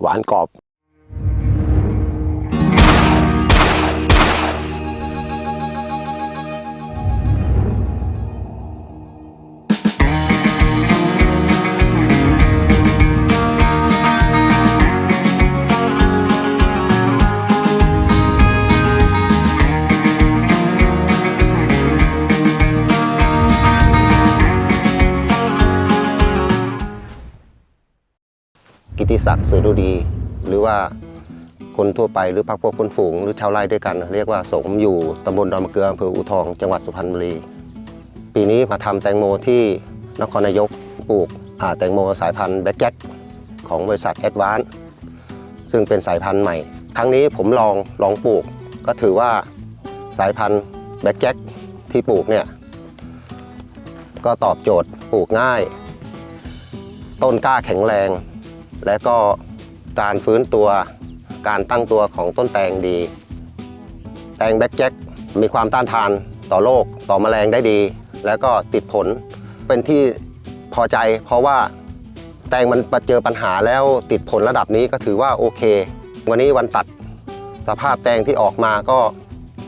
หวานกรอบ ติศักดิ์สือรุดี หรือว่าคนทั่วไปหรือพักพวกคนฝูงหรือชาวไร่ด้วยกัน เรียกว่าสมอยู่ตำบลดอนมะเกลืออำเภออูทอง จังหวัดสุพรรณบุรี ปีนี้มาทำแตงโมที่นครนายกปลูกแตงโมสายพันธุ์แบล็กแจ็คของบริษัทแอดวานซึ่งเป็นสายพันธุ์ใหม่ ครั้งนี้ผมลองลองปลูก ก็ถือว่าสายพันธุ์แบล็กแจ็คที่ปลูกเนี่ยก็ตอบโจทย์ปลูกง่าย ต้นกล้าแข็งแรง และก็การฟื้นตัวการตั้งตัวของต้นแตงดี แตงแบ็กแจ็คมีความต้านทานต่อโรคต่อแมลงได้ดี แล้วก็ติดผลเป็นที่พอใจ เพราะว่าแตงมันเจอปัญหาแล้วติดผลระดับนี้ก็ถือว่าโอเค วันนี้วันตัดสภาพแตงที่ออกมาก็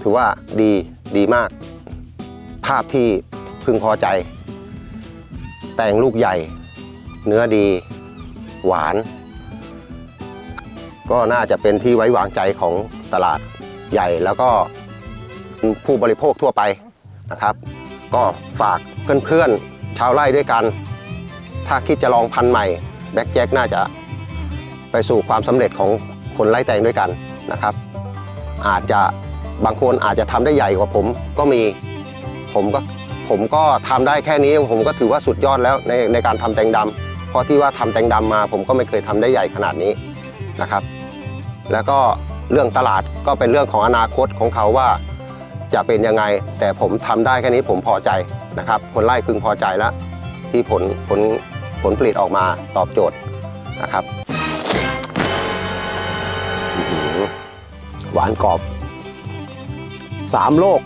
ถือว่าดีดีมาก ภาพที่พึงพอใจ แตงลูกใหญ่ เนื้อดี หวาน ก็น่าจะเป็นที่ไว้วางใจของตลาดใหญ่แล้วก็ผู้บริโภคทั่วไปนะครับ ก็ฝากเพื่อนๆชาวไร่ด้วยกัน ถ้าคิดจะลองพันธุ์ใหม่ แบ็กแจ็คน่าจะไปสู่ความสำเร็จของคนไร่แตงด้วยกันนะครับ อาจจะบางคนอาจจะทำได้ใหญ่กว่าผมก็มีผมก็ผมก็ทำได้แค่นี้ผมก็ถือว่าสุดยอดแล้วในในการทำแตงดำ เพราะที่ว่าทำแตงดำมา ผมก็ไม่เคยทำได้ใหญ่ขนาดนี้นะครับ แล้วก็เรื่องตลาดก็เป็นเรื่องของอนาคตของเขาว่าจะเป็นยังไง แต่ผมทำได้แค่นี้ผมพอใจนะครับ คนไร่พึงพอใจแล้วที่ผลผลผลผลิตออกมาตอบโจทย์นะครับหวานกรอบสามโลก